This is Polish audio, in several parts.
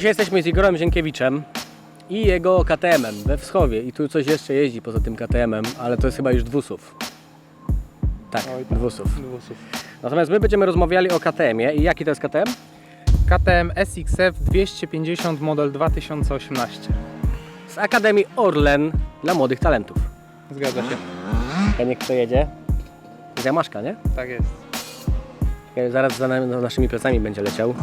Dzisiaj jesteśmy z Igorem Zienkiewiczem i jego KTM-em we Wschowie. I tu coś jeszcze jeździ poza tym KTM-em, ale to jest chyba już dwusów. Tak, Oj, tak. dwusów. Dwusów. Natomiast my będziemy rozmawiali o KTM-ie. I jaki to jest KTM? KTM SXF 250 model 2018. Z Akademii Orlen dla młodych talentów. Zgadza się. Ja niech przejedzie. Z Jamaszka, nie? Tak jest. Ja Zaraz za, za naszymi plecami będzie leciał.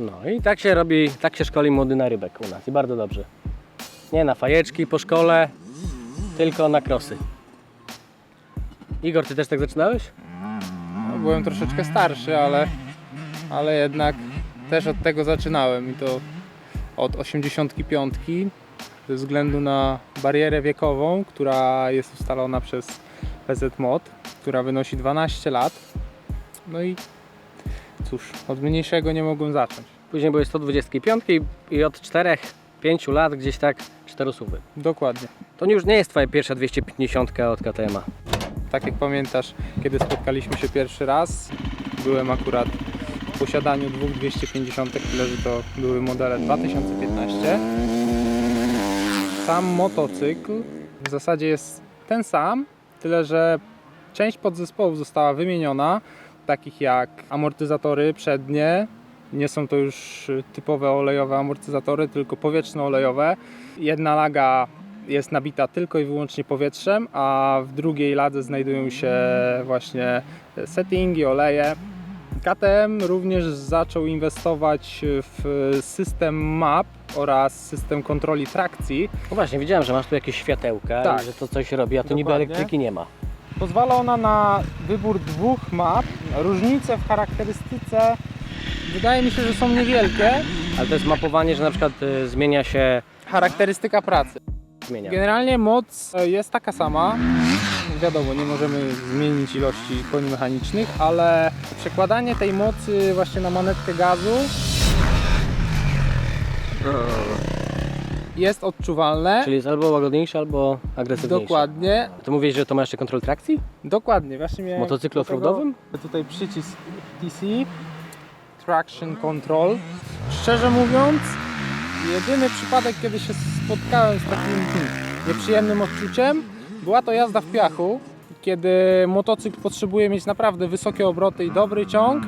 No i tak się robi, tak się szkoli młody na rybek u nas i bardzo dobrze. Nie na fajeczki po szkole, tylko na krosy. Igor, ty też tak zaczynałeś? No, byłem troszeczkę starszy, ale, ale jednak też od tego zaczynałem i to od 85 ze względu na barierę wiekową, która jest ustalona przez PZ Mod, która wynosi 12 lat. No i cóż, od mniejszego nie mogłem zacząć. Później byłeś 125 i- od 4-5 lat gdzieś tak 4 suwy. Dokładnie. To już nie jest twoja pierwsza 250 od KTM-a. Tak jak pamiętasz, kiedy spotkaliśmy się pierwszy raz, byłem akurat w posiadaniu dwóch 250, tyle że to były modele 2015. Sam motocykl w zasadzie jest ten sam, tyle że część podzespołów została wymieniona, takich jak amortyzatory przednie. Nie są to już typowe olejowe amortyzatory, tylko powietrzno-olejowe. Jedna laga jest nabita tylko i wyłącznie powietrzem, a w drugiej ladze znajdują się właśnie settingi, oleje. KTM również zaczął inwestować w system map oraz system kontroli trakcji. No właśnie, widziałem, że masz tu jakieś światełka Tak. i że to coś robi, a tu niby Dokładnie. elektryki nie ma. Pozwala ona na wybór dwóch map. Różnice w charakterystyce wydaje mi się, że są niewielkie. Ale to jest mapowanie, że na przykład y, zmienia się, Charakterystyka pracy. zmienia. Generalnie moc e, jest taka sama. Wiadomo, nie możemy zmienić ilości koni mechanicznych, ale przekładanie tej mocy właśnie na manetkę gazu jest odczuwalne. Czyli jest albo łagodniejszy, albo agresywniejszy. Dokładnie, To mówisz, że to ma jeszcze kontrol trakcji? dokładnie. Właśnie miałem W motocyklu offroadowym? Tutaj przycisk TC, Traction Control. Szczerze mówiąc, jedyny przypadek, kiedy się spotkałem z takim nieprzyjemnym odczuciem, była to jazda w piachu, kiedy motocykl potrzebuje mieć naprawdę wysokie obroty i dobry ciąg.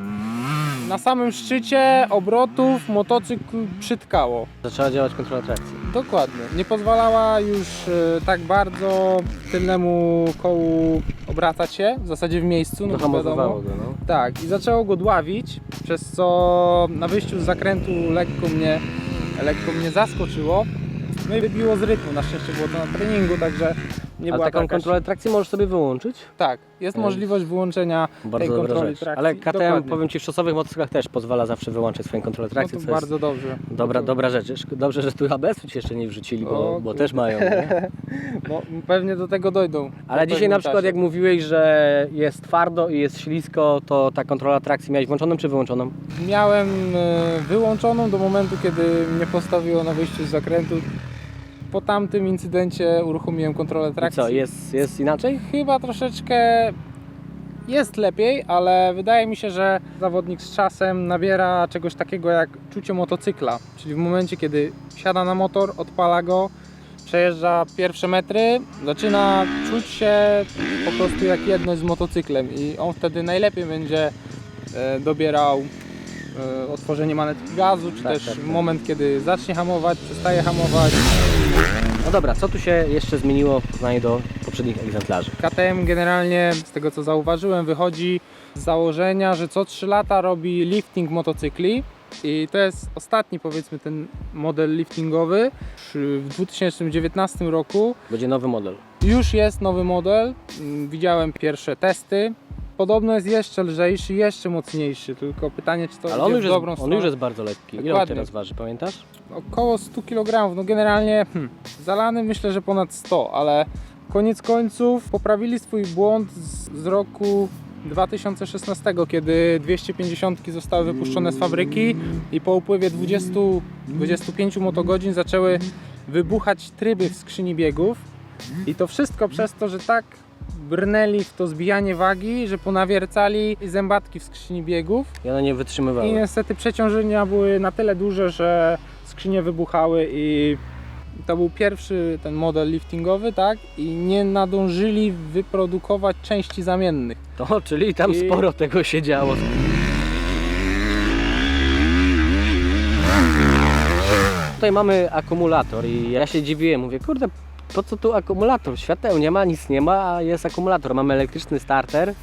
Na samym szczycie obrotów motocykl przytkało. Zaczęła działać kontrola trakcji. Dokładnie. Nie pozwalała już e, tak bardzo tylnemu kołu obracać się, w zasadzie w miejscu, no to wiadomo. Go, no. Tak, i zaczęło go dławić, przez co na wyjściu z zakrętu lekko mnie, lekko mnie zaskoczyło. No i wybiło z rytmu. Na szczęście było to na treningu, także nie Ale była taką kontrolę trakcji możesz sobie wyłączyć. Tak, jest Ej. możliwość wyłączenia Bardzo tej dobra kontroli rzecz. trakcji. Ale KTM, Dokładnie. powiem Ci, w szosowych motocyklach też pozwala zawsze wyłączyć swoją kontrolę no trakcji, to co jest bardzo dobrze. dobra, dobra rzecz. Dobrze, że tu ABS-u Ci jeszcze nie wrzucili, bo, O, bo też mają. Nie? No, pewnie do tego dojdą. Ale po dzisiaj pewnym na przykład czasie. jak mówiłeś, że jest twardo i jest ślisko, to ta kontrola trakcji miałeś włączoną czy wyłączoną? Miałem e, wyłączoną do momentu, kiedy mnie postawiło na wyjściu z zakrętu. Po tamtym incydencie uruchomiłem kontrolę I trakcji. co, jest, jest inaczej? Chyba troszeczkę jest lepiej, ale wydaje mi się, że zawodnik z czasem nabiera czegoś takiego jak czucie motocykla. Czyli w momencie, kiedy siada na motor, odpala go, przejeżdża pierwsze metry, zaczyna czuć się po prostu jak jedność z motocyklem i on wtedy najlepiej będzie e, dobierał e, otworzenie manetki gazu, czy Tak, też tak, tak. moment, kiedy zacznie hamować, przestaje hamować. No dobra, co tu się jeszcze zmieniło w porównaniu do poprzednich egzemplarzy? KTM generalnie, z tego co zauważyłem, wychodzi z założenia, że co 3 lata robi lifting motocykli. I to jest ostatni, powiedzmy, ten model liftingowy. W 2019 roku Będzie nowy model. już jest nowy model. Mm, Widziałem pierwsze testy. Podobno jest jeszcze lżejszy, jeszcze mocniejszy, tylko pytanie, czy to Ale on idzie już, w jest, dobrą on stronę. już jest bardzo lekki. Ile on Dokładnie. teraz waży, pamiętasz? Około 100 kg. No generalnie hmm, zalany myślę, że ponad 100, ale koniec końców poprawili swój błąd z, z roku 2016, kiedy 250 zostały wypuszczone z fabryki i po upływie 20-25 motogodzin zaczęły wybuchać tryby w skrzyni biegów. I to wszystko przez to, że tak brnęli w to zbijanie wagi, że ponawiercali zębatki w skrzyni biegów I one nie i wytrzymywały. niestety przeciążenia były na tyle duże, że skrzynie wybuchały i to był pierwszy ten model liftingowy, tak? I nie nadążyli wyprodukować części zamiennych. To, czyli tam I- sporo tego się działo. Tutaj mamy akumulator i ja się dziwiłem, mówię, kurde, po co tu akumulator? Świateł nie ma, nic nie ma, a jest akumulator. Mamy elektryczny starter,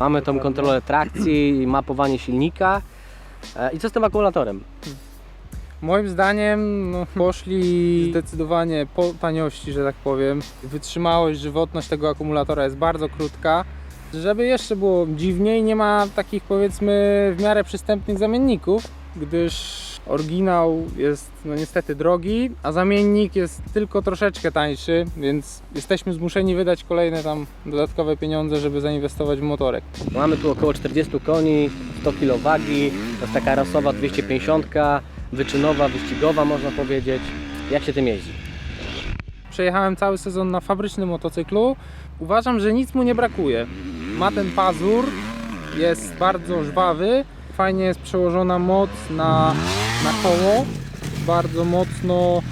mamy tą kontrolę trakcji, mapowanie silnika. E, I co z tym akumulatorem? Moim zdaniem no, poszli zdecydowanie po taniości, że tak powiem. Wytrzymałość, żywotność tego akumulatora jest bardzo krótka. Żeby jeszcze było dziwniej, nie ma takich powiedzmy w miarę przystępnych zamienników, gdyż oryginał jest no niestety drogi, a zamiennik jest tylko troszeczkę tańszy, więc jesteśmy zmuszeni wydać kolejne tam dodatkowe pieniądze, żeby zainwestować w motorek. Mamy tu około 40 koni, 100 kg wagi, to jest taka rasowa 250, wyczynowa, wyścigowa można powiedzieć. Jak się tym jeździ? Przejechałem cały sezon na fabrycznym motocyklu. Uważam, że nic mu nie brakuje. Ma ten pazur, jest bardzo żwawy, fajnie jest przełożona moc na, na koło. Bardzo mocno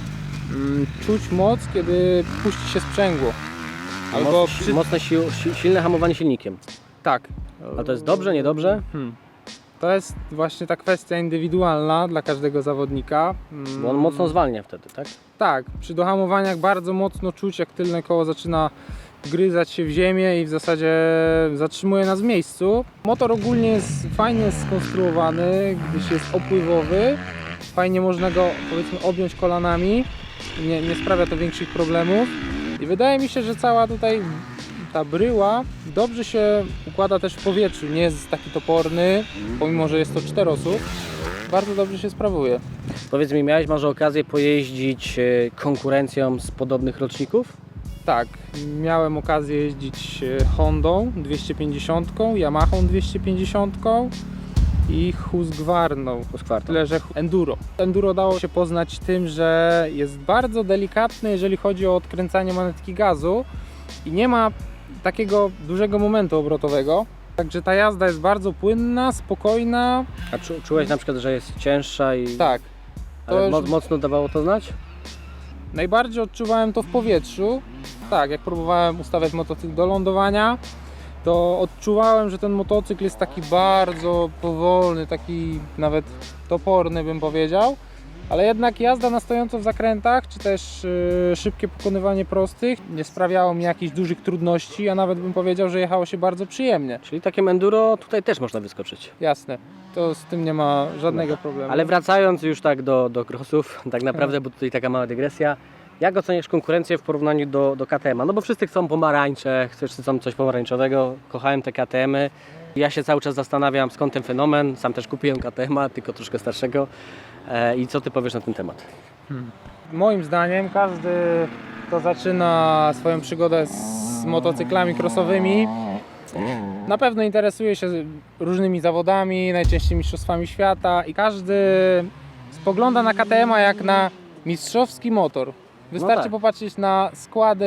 mm, czuć moc, kiedy puści się sprzęgło. Albo Mocne, przy... mocne sił, si- silne hamowanie silnikiem. Tak. A to jest dobrze, niedobrze? Hmm. To jest właśnie ta kwestia indywidualna dla każdego zawodnika. Mm, Bo on mocno zwalnia wtedy, tak? Tak, przy dohamowaniach bardzo mocno czuć, jak tylne koło zaczyna gryzać się w ziemię i w zasadzie zatrzymuje nas w miejscu. Motor ogólnie jest fajnie skonstruowany, gdyż jest opływowy. Fajnie można go powiedzmy objąć kolanami. Nie, nie sprawia to większych problemów. I wydaje mi się, że cała tutaj ta bryła dobrze się układa też w powietrzu. Nie jest taki toporny, pomimo że jest to czterosób. Bardzo dobrze się sprawuje. Powiedz mi, miałeś może okazję pojeździć e, konkurencją z podobnych roczników? Tak, miałem okazję jeździć e, Hondą 250, Yamaha 250 i Husqvarną. Husqvarna. Tyle, że Enduro. Enduro dało się poznać tym, że jest bardzo delikatny, jeżeli chodzi o odkręcanie manetki gazu i nie ma takiego dużego momentu obrotowego. Także ta jazda jest bardzo płynna, spokojna. A czu, czułeś na przykład, że jest cięższa i Tak, ale mo- mocno dawało to znać? Najbardziej odczuwałem to w powietrzu. Tak, jak próbowałem ustawiać motocykl do lądowania, to odczuwałem, że ten motocykl jest taki bardzo powolny, taki nawet toporny bym powiedział. Ale jednak jazda na stojąco w zakrętach, czy też yy, szybkie pokonywanie prostych nie sprawiało mi jakichś dużych trudności, a nawet bym powiedział, że jechało się bardzo przyjemnie. Czyli takim enduro tutaj też można wyskoczyć. Jasne, to z tym nie ma żadnego problemu. Ale wracając już tak do, do crossów, tak naprawdę, bo tutaj taka mała dygresja. Jak oceniasz konkurencję w porównaniu do, do KTM-a? No bo wszyscy chcą pomarańcze, wszyscy chcą coś pomarańczowego, kochałem te KTM-y. Ja się cały czas zastanawiam skąd ten fenomen, sam też kupiłem KTM-a, tylko troszkę starszego. E, I co Ty powiesz na ten temat? Moim zdaniem każdy, kto zaczyna swoją przygodę z motocyklami crossowymi, na pewno interesuje się różnymi zawodami, najczęściej mistrzostwami świata i każdy spogląda na KTM-a jak na mistrzowski motor. Wystarczy tak. popatrzeć na składy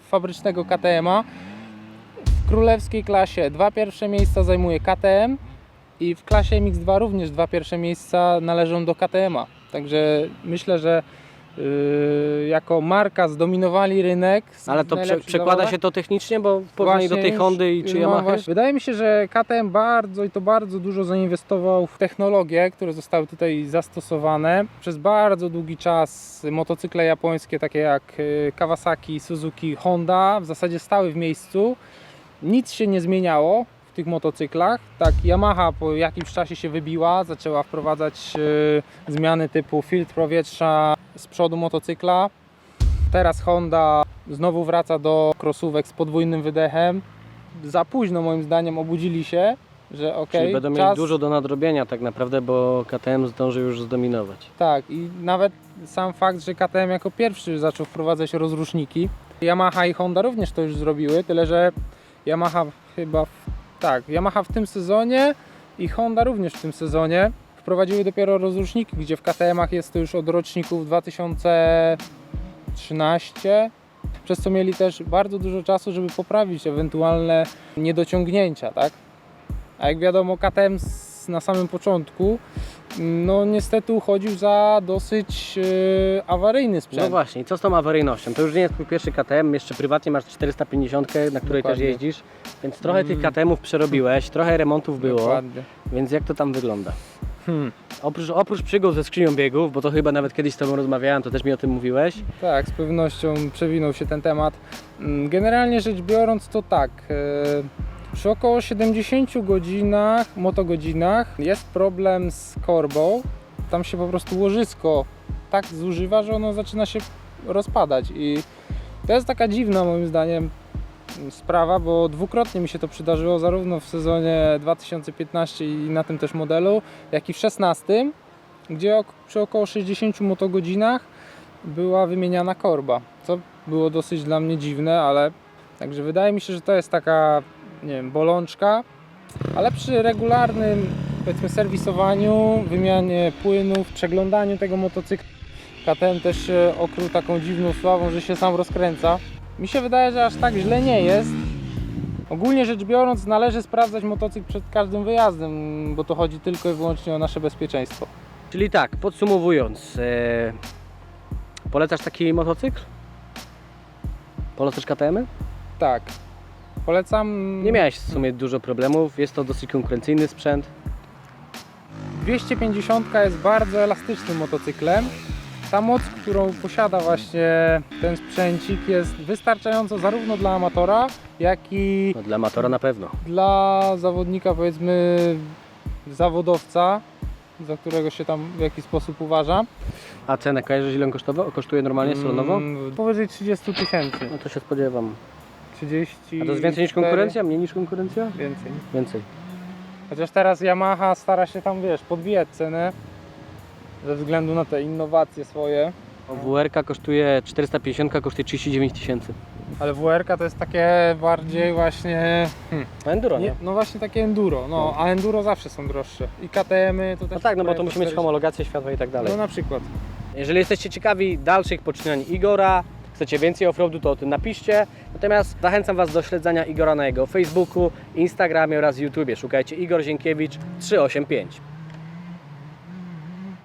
fabrycznego KTM-a. W królewskiej klasie dwa pierwsze miejsca zajmuje KTM i w klasie MX2 również dwa pierwsze miejsca należą do KTM-a. Także myślę, że jako marka zdominowali rynek. Ale to prze, przekłada się to technicznie, bo w porównaniu do tej Hondy i czy mam Yamaha? Wydaje mi się, że KTM bardzo i to bardzo dużo zainwestował w technologie, które zostały tutaj zastosowane. Przez bardzo długi czas motocykle japońskie, takie jak y, Kawasaki, Suzuki, Honda, w zasadzie stały w miejscu. Nic się nie zmieniało tych motocyklach. Tak, Yamaha po jakimś czasie się wybiła, zaczęła wprowadzać y, zmiany typu filtr powietrza z przodu motocykla. Teraz Honda znowu wraca do krosówek z podwójnym wydechem. Za późno moim zdaniem obudzili się, że ok, Czyli będą czas, mieli dużo do nadrobienia tak naprawdę, bo KTM zdąży już zdominować. Tak, i nawet sam fakt, że KTM jako pierwszy zaczął wprowadzać rozruszniki. Yamaha i Honda również to już zrobiły, tyle że Yamaha chyba, w, tak, Yamaha w tym sezonie i Honda również w tym sezonie wprowadziły dopiero rozruszniki, gdzie w KTM-ach jest to już od roczników 2013, przez co mieli też bardzo dużo czasu, żeby poprawić ewentualne niedociągnięcia, tak? A jak wiadomo, KTM na samym początku, no niestety uchodził za dosyć e, awaryjny No sprzęt. właśnie, i co z tą awaryjnością? To już nie jest twój pierwszy KTM, jeszcze prywatnie masz 450, na której Dokładnie. też jeździsz, więc trochę Mm. tych KTM-ów przerobiłeś, trochę remontów było, Dokładnie. więc jak to tam wygląda? Hmm. Oprócz, oprócz przygód ze skrzynią biegów, bo to chyba nawet kiedyś z Tobą rozmawiałem, to też mi o tym mówiłeś. Tak, z pewnością przewinął się ten temat. Mm, Generalnie rzecz biorąc, to tak. e, Przy około 70 godzinach, motogodzinach jest problem z korbą. Tam się po prostu łożysko tak zużywa, że ono zaczyna się rozpadać i to jest taka dziwna moim zdaniem sprawa, bo dwukrotnie mi się to przydarzyło zarówno w sezonie 2015 i na tym też modelu, jak i w 16, gdzie przy około 60 motogodzinach była wymieniana korba, co było dosyć dla mnie dziwne, ale także wydaje mi się, że to jest taka, nie wiem, bolączka, ale przy regularnym, powiedzmy, serwisowaniu, wymianie płynów, przeglądaniu tego motocykla, KTM też się okrył taką dziwną sławą, że się sam rozkręca. Mi się wydaje, że aż tak źle nie jest. Ogólnie rzecz biorąc, należy sprawdzać motocykl przed każdym wyjazdem, bo to chodzi tylko i wyłącznie o nasze bezpieczeństwo. Czyli tak, podsumowując, e, polecasz taki motocykl? Polecasz KTM-y? Tak. Polecam. Nie miałeś w sumie dużo problemów, jest to dosyć konkurencyjny sprzęt. 250 jest bardzo elastycznym motocyklem. Ta moc, którą posiada właśnie ten sprzęcik jest wystarczająca zarówno dla amatora, jak i No, dla amatora na pewno. dla zawodnika, powiedzmy zawodowca, za którego się tam w jakiś sposób uważa. A cenę kojarzysz ile on kosztował? kosztuje normalnie salonowo? Mm, Powyżej 30 tysięcy. No to się spodziewam. 30. A to jest więcej niż konkurencja? Mniej niż konkurencja? Więcej. Więcej. Chociaż teraz Yamaha stara się tam, wiesz, podbijać cenę ze względu na te innowacje swoje. WRK kosztuje 450, kosztuje 39 tysięcy. Ale WRK to jest takie bardziej właśnie. Hmm, No enduro, nie? nie, no właśnie takie enduro. No, a enduro zawsze są droższe. I KTM-y to też. No tak, no bo to musi mieć 40. homologację światła i tak dalej. No na przykład. Jeżeli jesteście ciekawi dalszych poczynań Igora, chcecie więcej offroadu, to o tym napiszcie. Natomiast zachęcam Was do śledzenia Igora na jego Facebooku, Instagramie oraz YouTubie. Szukajcie Igor Zienkiewicz 385.